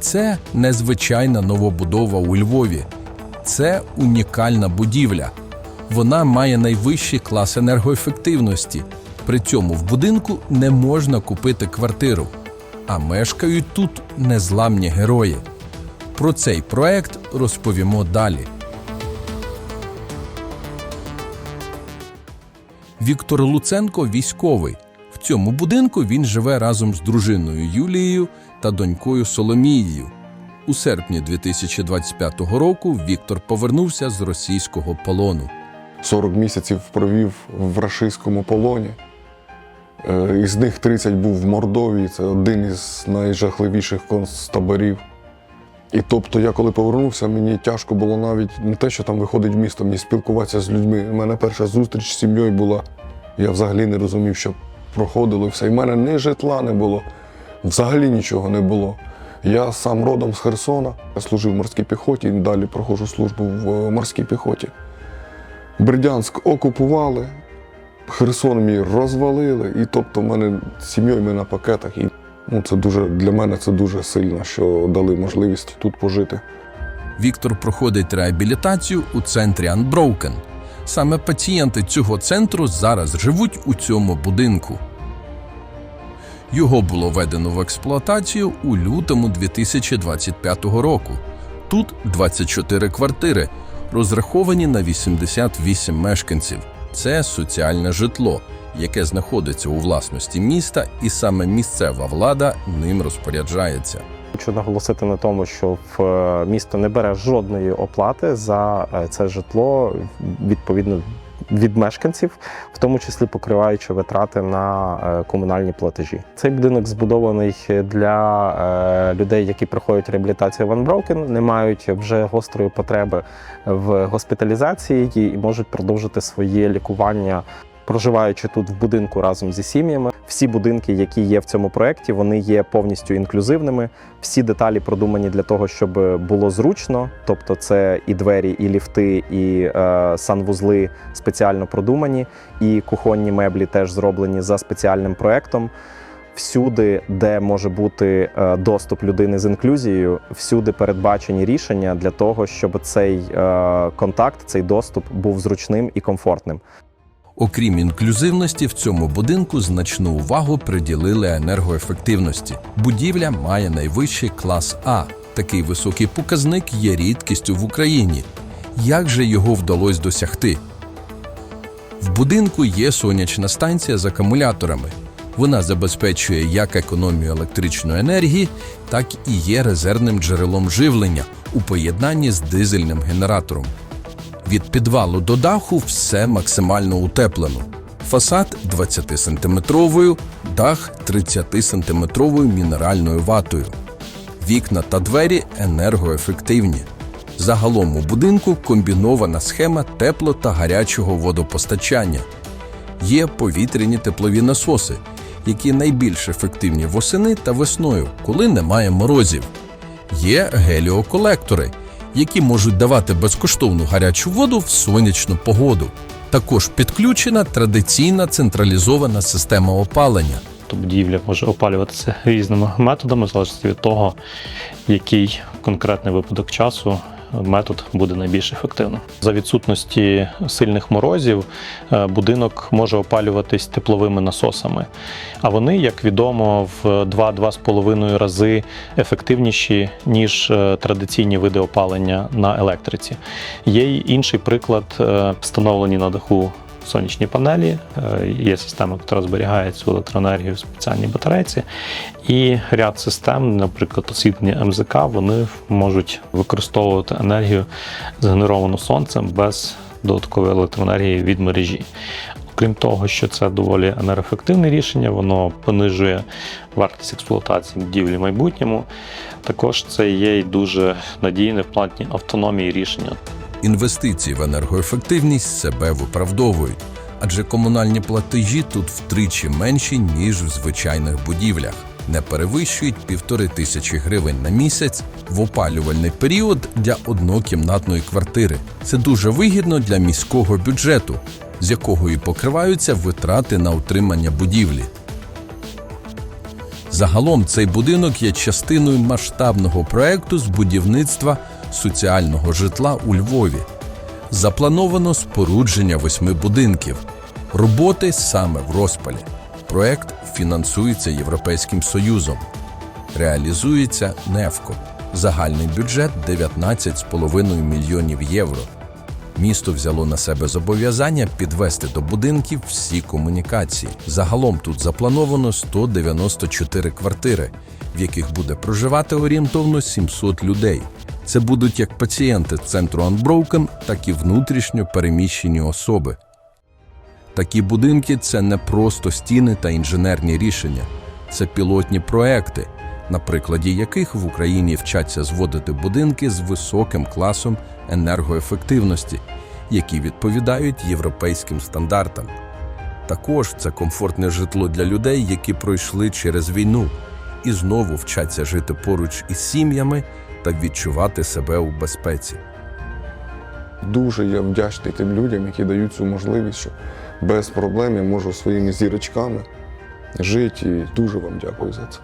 Це незвичайна новобудова у Львові. Це унікальна будівля. Вона має найвищий клас енергоефективності. При цьому в будинку не можна купити квартиру, а мешкають тут незламні герої. Про цей проект розповімо далі. Віктор Луценко військовий. Цьому будинку він живе разом з дружиною Юлією та донькою Соломією. У серпні 2025 року Віктор повернувся з російського полону. 40 місяців провів в рашистському полоні. Е, Із них 30 був в Мордовії. Це один із найжахливіших концтаборів. І тобто, я коли повернувся, мені тяжко було навіть не те, що там виходить місто, мені спілкуватися з людьми. У мене перша зустріч з сім'єю була. Я взагалі не розумів, що проходило і все. І в мене ні житла не було, взагалі нічого не було. Я сам родом з Херсона, я служив в морській піхоті і далі проходжу службу в е, морській піхоті. Бердянськ окупували, Херсон мій розвалили, і тобто в мене з сім'єю ми на пакетах. І ну, це дуже для мене це дуже сильно, що дали можливість тут пожити. Віктор проходить реабілітацію у центрі Unbroken. Саме пацієнти цього центру зараз живуть у цьому будинку. Його було введено в експлуатацію у лютому 2025 року. Тут 24 квартири, розраховані на 88 мешканців. Це соціальне житло, яке знаходиться у власності міста, і саме місцева влада ним розпоряджається. Хочу наголосити на тому, що в е, місто не бере жодної оплати за е, це житло відповідно від мешканців, в тому числі покриваючи витрати на е, комунальні платежі. Цей будинок збудований для людей, які проходять реабілітацію в Unbroken, не мають вже гострої потреби в госпіталізації і можуть продовжити своє лікування. Проживаючи тут в будинку разом зі сім'ями, всі будинки, які є в цьому проєкті, вони є повністю інклюзивними. Всі деталі продумані для того, щоб було зручно. Тобто, це і двері, і ліфти, і е, санвузли спеціально продумані, і кухонні меблі теж зроблені за спеціальним проєктом. Всюди, де може бути е, доступ людини з інклюзією, всюди передбачені рішення для того, щоб цей е, контакт, цей доступ був зручним і комфортним. Окрім інклюзивності, в цьому будинку значну увагу приділили енергоефективності. Будівля має найвищий клас А. Такий високий показник є рідкістю в Україні. Як же його вдалося досягти? В будинку є сонячна станція з акумуляторами. Вона забезпечує як економію електричної енергії, так і є резервним джерелом живлення у поєднанні з дизельним генератором. Від підвалу до даху все максимально утеплено. Фасад 20-сантиметровою, дах 30-сантиметровою мінеральною ватою. Вікна та двері енергоефективні. Загалом у будинку комбінована схема тепло та гарячого водопостачання. Є повітряні теплові насоси, які найбільш ефективні восени та весною, коли немає морозів. Є геліоколектори, які можуть давати безкоштовну гарячу воду в сонячну погоду. Також підключена традиційна централізована система опалення. То будівля може опалюватися різними методами, залежно від того, який конкретний випадок часу метод буде найбільш ефективним. За відсутності сильних морозів е, будинок може опалюватись тепловими насосами. А вони, як відомо, в 2-2,5 рази ефективніші, ніж е, традиційні види опалення на електриці. Є й інший приклад, е, встановлені на даху сонячні панелі, е, є система, яка зберігає цю електроенергію в спеціальній батарейці, і ряд систем, наприклад, освітлення МЗК, вони можуть використовувати енергію, згенеровану сонцем без додаткової електроенергії від мережі. Крім того, що це доволі енергоефективне рішення, воно понижує вартість експлуатації будівлі в майбутньому. Також це є й дуже надійне в плані автономії рішення. Інвестиції в енергоефективність себе виправдовують, адже комунальні платежі тут втричі менші, ніж в звичайних будівлях. Не перевищують півтори тисячі гривень на місяць в опалювальний період для однокімнатної квартири. Це дуже вигідно для міського бюджету, з якого і покриваються витрати на утримання будівлі. Загалом цей будинок є частиною масштабного проекту з будівництва соціального житла у Львові. Заплановано спорудження восьми будинків. Роботи саме в розпалі. Проект фінансується Європейським Союзом. Реалізується НЕФКО. Загальний бюджет 19,5 мільйонів євро. Місто взяло на себе зобов'язання підвести до будинків всі комунікації. Загалом тут заплановано 194 квартири, в яких буде проживати орієнтовно 700 людей. Це будуть як пацієнти центру Unbroken, так і внутрішньо переміщені особи. Такі будинки це не просто стіни та інженерні рішення, це пілотні проекти, на прикладі яких в Україні вчаться зводити будинки з високим класом енергоефективності, які відповідають європейським стандартам. Також це комфортне житло для людей, які пройшли через війну і знову вчаться жити поруч із сім'ями та відчувати себе у безпеці. Дуже я вдячний тим людям, які дають цю можливість, що без проблем я можу своїми зірочками жити. І дуже вам дякую за це.